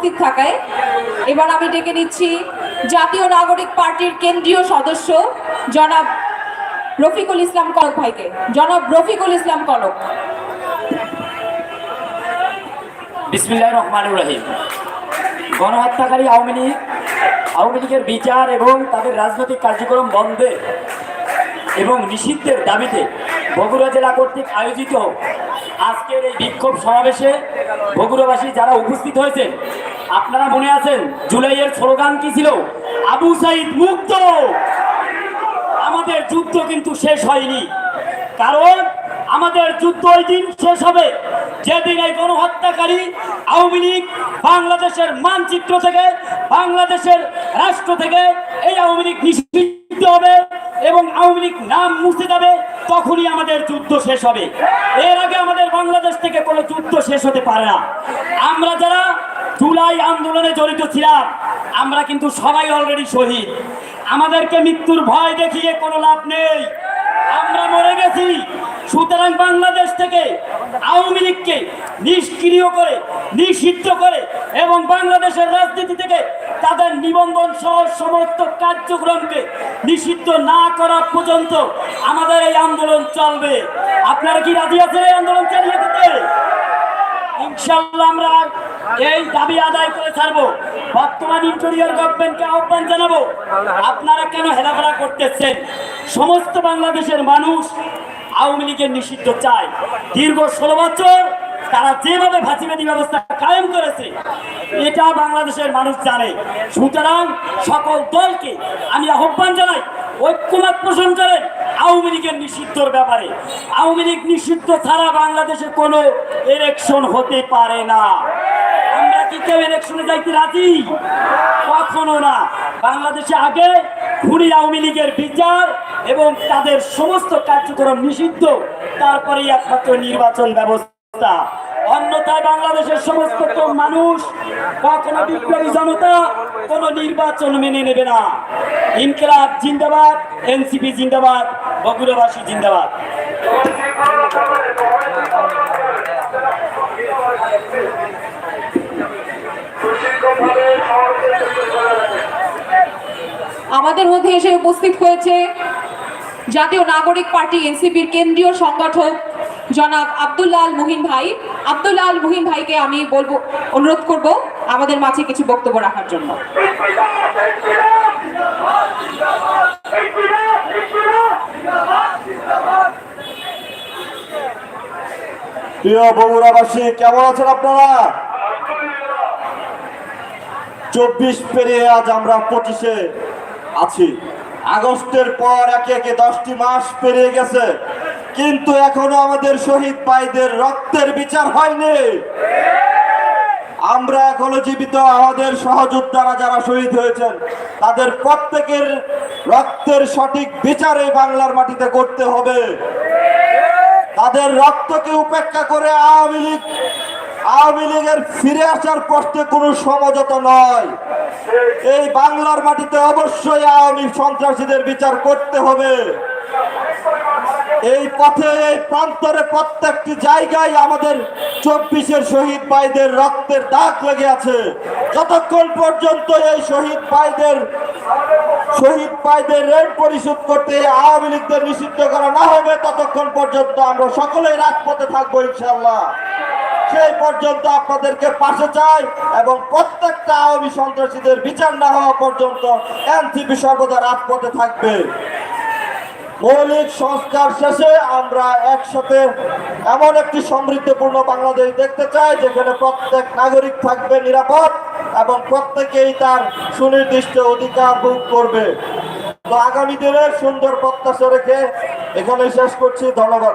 উপস্থিত থাকায়। এবার আমি ডেকে নিচ্ছি জাতীয় নাগরিক পার্টির কেন্দ্রীয় সদস্য জনাব রফিকুল ইসলাম কনক ভাইকে। জনাব রফিকুল ইসলাম কনক। বিসমিল্লাহ রহমান রহিম। গণহত্যাকারী আওয়ামী লীগ, আওয়ামী লীগের বিচার এবং তাদের রাজনৈতিক কার্যক্রম বন্ধে এবং নিষিদ্ধের দাবিতে বগুড়া জেলা কর্তৃক আয়োজিত আজকের এই বিক্ষোভ সমাবেশে বগুড়াবাসী যারা উপস্থিত হয়েছেন আপনারা মনে আছেন জুলাইয়ের স্লোগান কি ছিল? আবু সাইদ মুক্ত! আমাদের যুদ্ধ কিন্তু শেষ হয়নি। কারণ আমাদের যুদ্ধ ওই দিন শেষ হবে। যেদিন এই গণহত্যাকারী আওয়ামী লীগ বাংলাদেশের মানচিত্র থেকে, বাংলাদেশের রাষ্ট্র থেকে এই আওয়ামী লীগ নিষিদ্ধ হবে এবং আওয়ামী লীগ নাম মুছে যাবে, তখনই আমাদের যুদ্ধ শেষ হবে। এর আগে আমাদের বাংলাদেশ থেকে কোনো যুদ্ধ শেষ হতে পারে না। আমরা যারা জুলাই আন্দোলনে জড়িত ছিলাম। আমরা কিন্তু সবাই অলরেডি শহীদ। আমাদেরকে মৃত্যুর ভয় দেখিয়ে কোনো লাভ নেই। আমরা মরে গেছি। সুতরাং বাংলাদেশ থেকে আওয়ামী লীগকে নিষ্ক্রিয় করে, নিষিদ্ধ করে এবং বাংলাদেশের রাজনীতি থেকে তাদের নিবন্ধন সহ সমস্ত কার্যক্রমকে নিষিদ্ধ না করা পর্যন্ত আমাদের এই আন্দোলন চলবে। আপনারা কি রাজি আছেন এই আন্দোলন চালিয়ে দিতে? ইনশাল্লাহ আমরা এই দাবি আদায় করে ছাড়বো। বর্তমান ইন্টেরিয়র গভর্নমেন্টকে আহ্বান জানাব, আপনারা কেন হেলাফেলা করতেছেন? সমস্ত বাংলাদেশের মানুষ আওয়ামী লীগের নিষিদ্ধ চায়। দীর্ঘ ষোলো বছর তারা যেভাবে ফাঁসিবাদী ব্যবস্থা কায়েম করেছে, এটা বাংলাদেশের মানুষ জানে। সুতরাং সকল দলকে আমি আহ্বান জানাই, ঐক্যমত পোষণ করেন আওয়ামী লীগের নিষিদ্ধর ব্যাপারে। আওয়ামী লীগ নিষিদ্ধ ছাড়া বাংলাদেশে কোনো ইলেকশন হতে পারে না। কেউ ইলেকশনে যাইতে রাজি? কখনো না। বাংলাদেশে আগে খুনি আওয়ামী লীগের বিচার এবং তাদের সমস্ত কার্যক্রম নিষিদ্ধ, তারপরেই একমাত্র নির্বাচন ব্যবস্থা। অন্যথায় বাংলাদেশের সমস্ত মানুষ, কখনো বিপ্লবী জনতা, কোনো নির্বাচন মেনে নেবে না। ইনকলাব জিন্দাবাদ, এনসিপি জিন্দাবাদ, বগুড়াবাসী জিন্দাবাদ। আমাদের মধ্যে এসে উপস্থিত হয়েছে জাতীয় নাগরিক পার্টি, এনসিপির কেন্দ্রীয় সংগঠক জনাব আব্দুল্লাহ আল মুহিন ভাই। আব্দুল্লাহ আল মুহিন ভাইকে আমি বলব, অনুরোধ করব আমাদের মাঝে কিছু বক্তব্য রাখার জন্য। প্রিয় বগুড়াবাসী, কেমন আছেন আপনারা? চব্বিশ পেরিয়ে আজ আমরা পঁচিশে আছি। আগস্টের পর একে একে দশটি মাস পেরিয়ে গেছে। কিন্তু এখনও আমাদের শহীদ ভাইদের রক্তের বিচার হয়নি। আমরা এখনও জীবিত আমাদের সহযোদ্ধারা যারা শহীদ হয়েছেন, তাদের প্রত্যেকের রক্তের সঠিক বিচার এই বাংলার মাটিতে করতে হবে। তাদের রক্তকে উপেক্ষা করে আওয়ামী লীগ, আওয়ামী লীগের ফিরে আসার প্রশ্নে কোনো সমঝোতা নয়। এই বাংলার মাটিতে অবশ্যই আওয়ামী সন্ত্রাসীদের বিচার করতে হবে। এই পথে, এই প্রান্তরে প্রত্যেকটি জায়গায় আমাদের চব্বিশের শহীদ ভাইদের রক্তের দাগ লেগে আছে। যতক্ষণ পর্যন্ত এই শহীদ ভাইদের শহীদ ভাইদের ঋণ পরিশোধ করতে আওয়ামী লীগদের নিষিদ্ধ করা না হবে, ততক্ষণ পর্যন্ত আমরা সকলেই রাজপথে থাকব ইনশাল্লাহ সেই পর্যন্ত আপনাদেরকে পাশে চাই এবং প্রত্যেকটা আওয়ামী সন্ত্রাসীদের বিচার না হওয়া পর্যন্ত এনসিপি সর্বদা রাজপথে থাকবে। মৌলিক সংস্কার শেষে আমরা একসাথে এমন একটি সমৃদ্ধপূর্ণ বাংলাদেশ দেখতে চাই, যেখানে প্রত্যেক নাগরিক থাকবে নিরাপদ এবং প্রত্যেকেই তার সুনির্দিষ্ট অধিকার ভোগ করবে। তো আগামী দিনের সুন্দর প্রত্যাশা রেখে এখানে শেষ করছি। ধন্যবাদ।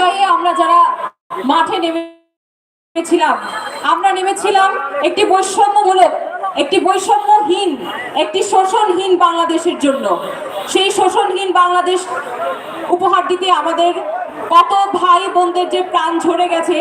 জুলাইয়ে আমরা যারা মাঠে নেমেছিলাম আমরা নেমেছিলাম একটি বৈষম্যমূলক, একটি বৈষম্যহীন, একটি শোষণহীন বাংলাদেশের জন্য। সেই শোষণহীন বাংলাদেশ উপহার দিতে আমাদের কত ভাই বোনদের যে প্রাণ ঝরে গেছে